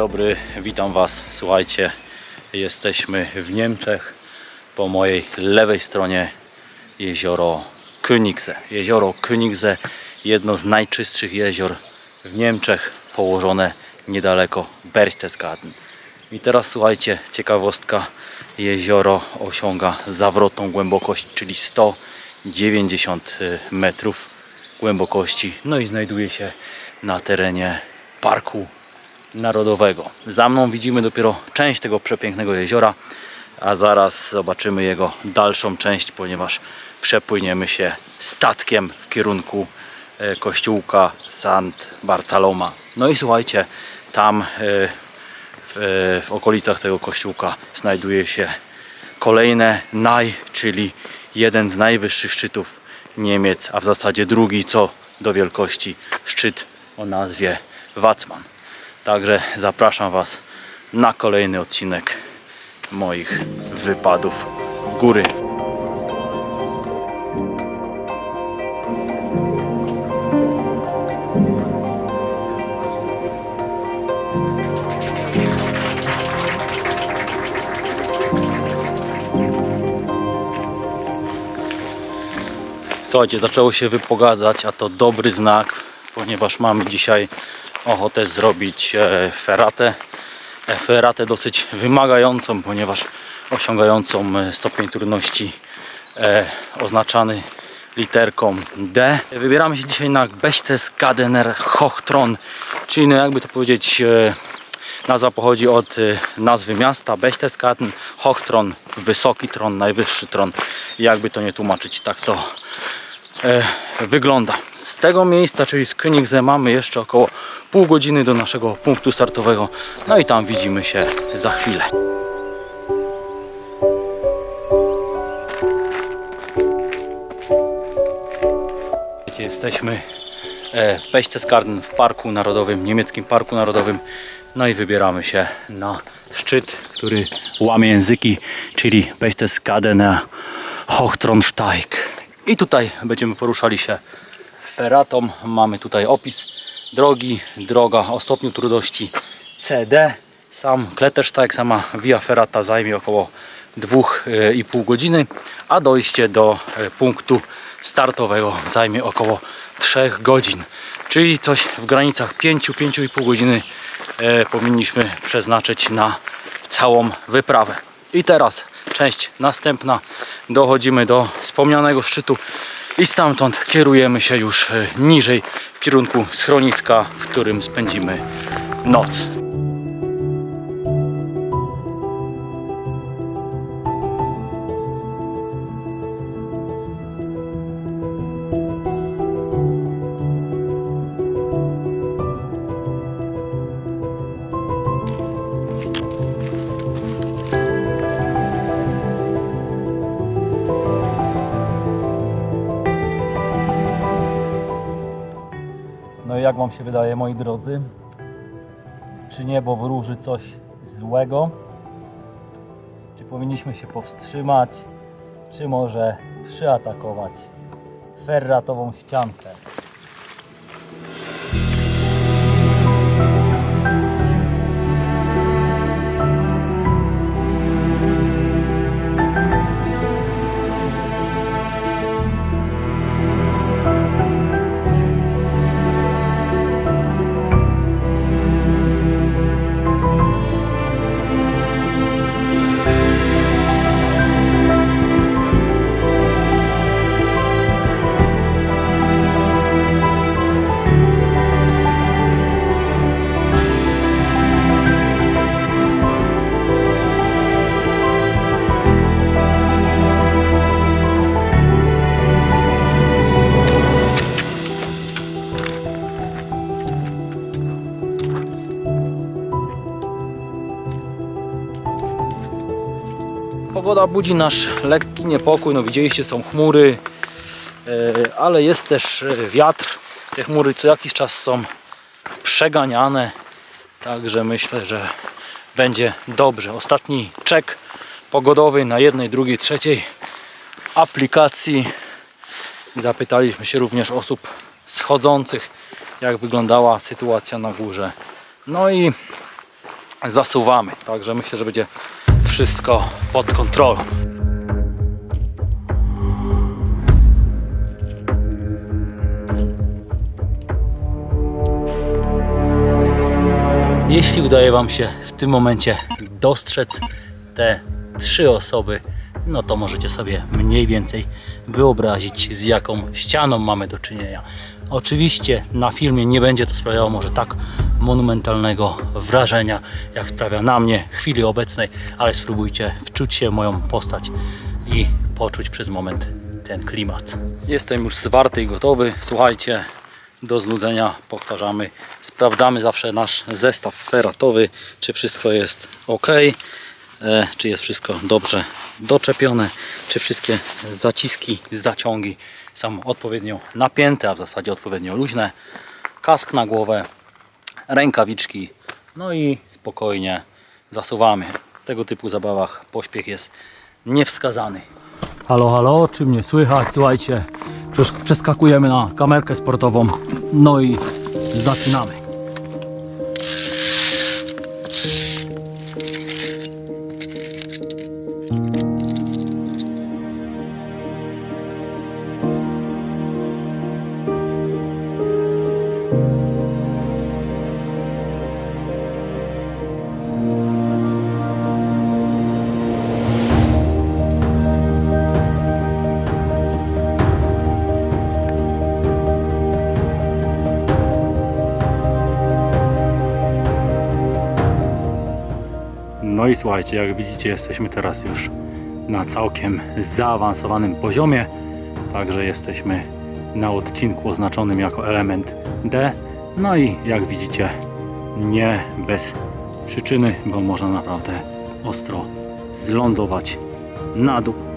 Dobry, witam Was. Słuchajcie, jesteśmy w Niemczech. Po mojej lewej stronie jezioro Königse. Jezioro Königse, jedno z najczystszych jezior w Niemczech, położone niedaleko Berchtesgaden. I teraz słuchajcie, ciekawostka. Jezioro osiąga zawrotną głębokość, czyli 190 metrów głębokości. No i znajduje się na terenie Parku Narodowego. Za mną widzimy dopiero część tego przepięknego jeziora, a zaraz zobaczymy jego dalszą część, ponieważ przepłyniemy się statkiem w kierunku e, kościółka Sant Bartaloma. No i słuchajcie, tam e, w, e, w okolicach tego kościółka znajduje się kolejne naj, czyli jeden z najwyższych szczytów Niemiec, a w zasadzie drugi co do wielkości szczyt o nazwie Wacman. Także zapraszam Was na kolejny odcinek moich wypadów w góry. Słuchajcie, zaczęło się wypogadzać, a to dobry znak, ponieważ mamy dzisiaj ochotę zrobić e, feratę. E, Feratę dosyć wymagającą, ponieważ osiągającą e, stopień trudności oznaczany literką D. Wybieramy się dzisiaj na Berchtesgadener Hochtron, czyli no jakby to powiedzieć Nazwa pochodzi od nazwy miasta Berchtesgaden, Hochtron, wysoki tron, najwyższy tron. Jakby to nie tłumaczyć, tak to wygląda. Z tego miejsca, czyli z Königse mamy jeszcze około pół godziny do naszego punktu startowego. No i tam widzimy się za chwilę. Jesteśmy e, w Berchtesgaden, w Parku Narodowym, niemieckim Parku Narodowym. No i wybieramy się na szczyt, który łamie języki, czyli Berchtesgadener Hochtronsteig. I tutaj będziemy poruszali się feratą. Mamy tutaj opis drogi, droga o stopniu trudności CD. Sam Klettersteig, sama Via Ferrata zajmie około 2,5 godziny, a dojście do e, punktu startowego zajmie około 3 godzin. Czyli coś w granicach 5-5,5 godziny e, powinniśmy przeznaczyć na całą wyprawę. I teraz część następna. Dochodzimy do wspomnianego szczytu i stamtąd kierujemy się już e, niżej w kierunku schroniska, w którym spędzimy noc. Jak Wam się wydaje, moi drodzy? Czy niebo wróży coś złego? Czy powinniśmy się powstrzymać? Czy może przyatakować ferratową ściankę? Pogoda budzi nasz lekki niepokój. No widzieliście, są chmury, e, ale jest też e, wiatr. Te chmury co jakiś czas są przeganiane. Także myślę, że będzie dobrze. Ostatni czek pogodowy na jednej, drugiej, trzeciej aplikacji. Zapytaliśmy się również osób schodzących, jak wyglądała sytuacja na górze. No i zasuwamy. Także myślę, że będzie wszystko pod kontrolą. Jeśli udaje Wam się w tym momencie dostrzec te trzy osoby, no to możecie sobie mniej więcej wyobrazić, z jaką ścianą mamy do czynienia. Oczywiście na filmie nie będzie to sprawiało może tak monumentalnego wrażenia, jak sprawia na mnie w chwili obecnej, ale spróbujcie wczuć się w moją postać i poczuć przez moment ten klimat. Jestem już zwarty i gotowy. Słuchajcie, do znudzenia powtarzamy, sprawdzamy zawsze nasz zestaw feratowy, czy wszystko jest ok, czy jest wszystko dobrze doczepione, czy wszystkie zaciski, zaciągi są odpowiednio napięte, a w zasadzie odpowiednio luźne, kask na głowę, rękawiczki, no i spokojnie zasuwamy. W tego typu zabawach pośpiech jest niewskazany. Halo, halo, czy mnie słychać? Słuchajcie, przeskakujemy na kamerkę sportową, no i zaczynamy. I słuchajcie, jak widzicie, jesteśmy teraz już na całkiem zaawansowanym poziomie. Także jesteśmy na odcinku oznaczonym jako element D. No i jak widzicie, nie bez przyczyny, bo można naprawdę ostro zlądować na dół.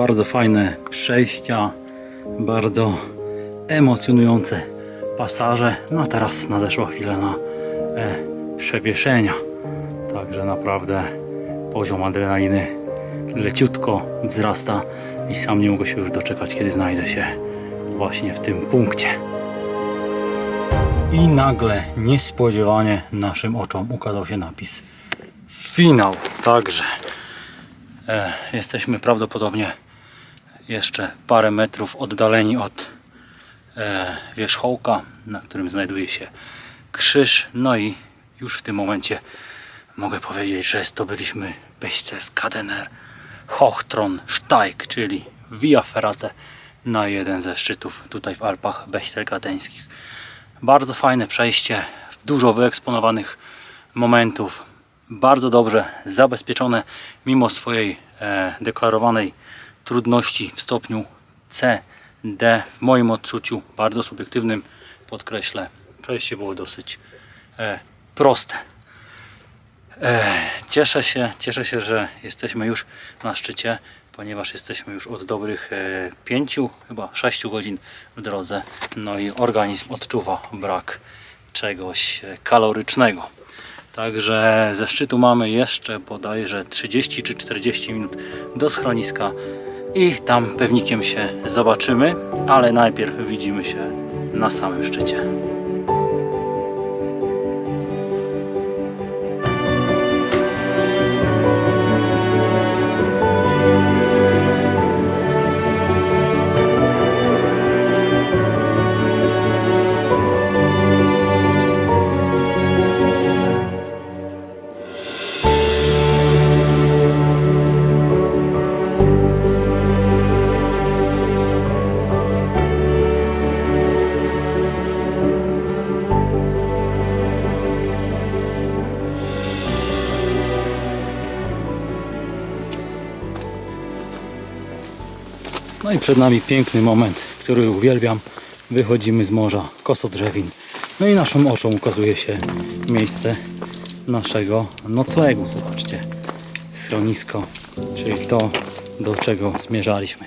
Bardzo fajne przejścia, bardzo emocjonujące pasaże. No a teraz nadeszła chwila na e, przewieszenia. Także naprawdę poziom adrenaliny leciutko wzrasta i sam nie mogę się już doczekać, kiedy znajdę się właśnie w tym punkcie. I nagle, niespodziewanie naszym oczom ukazał się napis finał. Także E, jesteśmy prawdopodobnie jeszcze parę metrów oddaleni od e, wierzchołka, na którym znajduje się krzyż. No i już w tym momencie mogę powiedzieć, że zdobyliśmy Berchtesgadener Hochtron Steig, czyli Via Ferrate na jeden ze szczytów tutaj w Alpach Berchtesgadeńskich. Bardzo fajne przejście, dużo wyeksponowanych momentów, bardzo dobrze zabezpieczone mimo swojej e, deklarowanej trudności w stopniu C, D. W moim odczuciu, bardzo subiektywnym, podkreślę, przejście było dosyć e, proste. E, cieszę się, cieszę się, że jesteśmy już na szczycie, ponieważ jesteśmy już od dobrych e, pięciu, chyba 6 godzin w drodze. No i organizm odczuwa brak czegoś e, kalorycznego. Także ze szczytu mamy jeszcze bodajże 30 czy 40 minut do schroniska i tam pewnikiem się zobaczymy, ale najpierw widzimy się na samym szczycie. No i przed nami piękny moment, który uwielbiam, wychodzimy z morza Kosodrzewin. No i naszym oczom ukazuje się miejsce naszego noclegu. Zobaczcie, schronisko, czyli to, do czego zmierzaliśmy.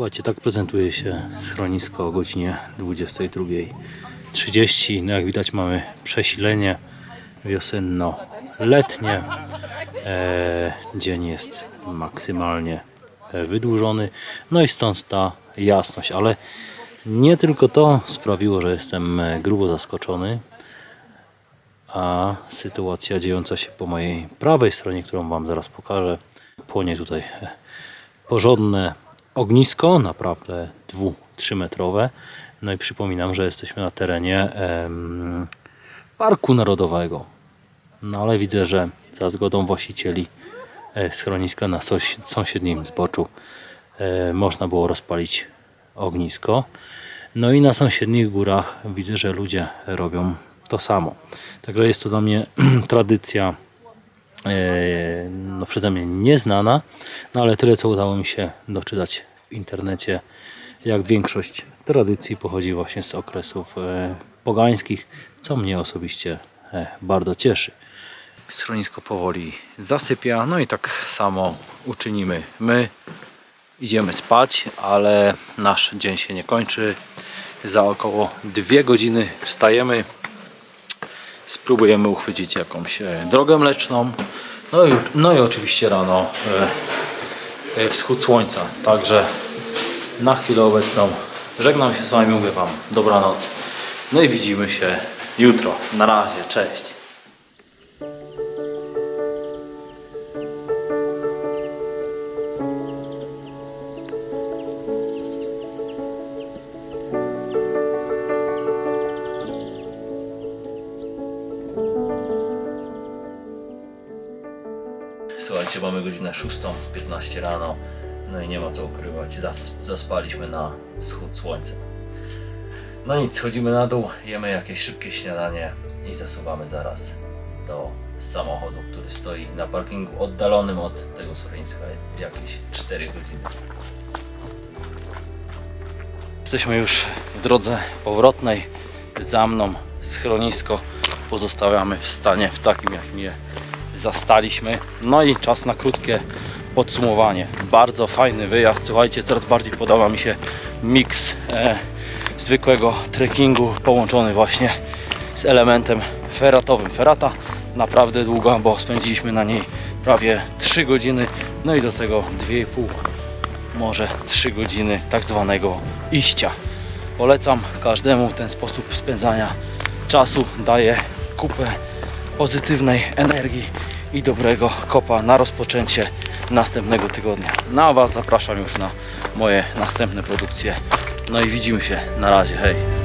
Słuchajcie, tak prezentuje się schronisko o godzinie 22.30. No jak widać mamy przesilenie wiosenno-letnie. E, dzień jest maksymalnie wydłużony. No i stąd ta jasność, ale nie tylko to sprawiło, że jestem grubo zaskoczony, a sytuacja dziejąca się po mojej prawej stronie, którą Wam zaraz pokażę, płonie tutaj porządne ognisko, naprawdę 2-3 metrowe. No i przypominam, że jesteśmy na terenie em, Parku Narodowego. No ale widzę, że za zgodą właścicieli e, schroniska na sąsiednim zboczu e, można było rozpalić ognisko. No i na sąsiednich górach widzę, że ludzie robią to samo. Także jest to dla mnie tradycja no przeze mnie nieznana, no ale tyle co udało mi się doczytać w internecie, jak większość tradycji pochodzi właśnie z okresów e, pogańskich, co mnie osobiście e, bardzo cieszy. Schronisko powoli zasypia, no i tak samo uczynimy my. Idziemy spać, ale nasz dzień się nie kończy. Za około dwie godziny wstajemy, spróbujemy uchwycić jakąś e, drogę mleczną. No i, no i oczywiście rano e, e, wschód słońca. Także na chwilę obecną żegnam się z Wami, mówię Wam dobranoc. No i widzimy się jutro. Na razie, cześć. 6.15 rano. No i nie ma co ukrywać, zas- zaspaliśmy na wschód słońca. No nic, schodzimy na dół, jemy jakieś szybkie śniadanie i zasuwamy zaraz do samochodu, który stoi na parkingu oddalonym od tego schroniska jakieś 4 godziny. Jesteśmy już w drodze powrotnej. Za mną schronisko pozostawiamy w stanie w takim, jakim je zastaliśmy. No i czas na krótkie podsumowanie. Bardzo fajny wyjazd. Słuchajcie, coraz bardziej podoba mi się miks e, zwykłego trekkingu połączony właśnie z elementem feratowym. Ferata naprawdę długa, bo spędziliśmy na niej prawie 3 godziny. No i do tego 2,5 może 3 godziny tak zwanego iścia. Polecam każdemu ten sposób spędzania czasu. Daje kupę pozytywnej energii i dobrego kopa na rozpoczęcie następnego tygodnia. Na Was zapraszam już na moje następne produkcje. No i widzimy się. Na razie. Hej.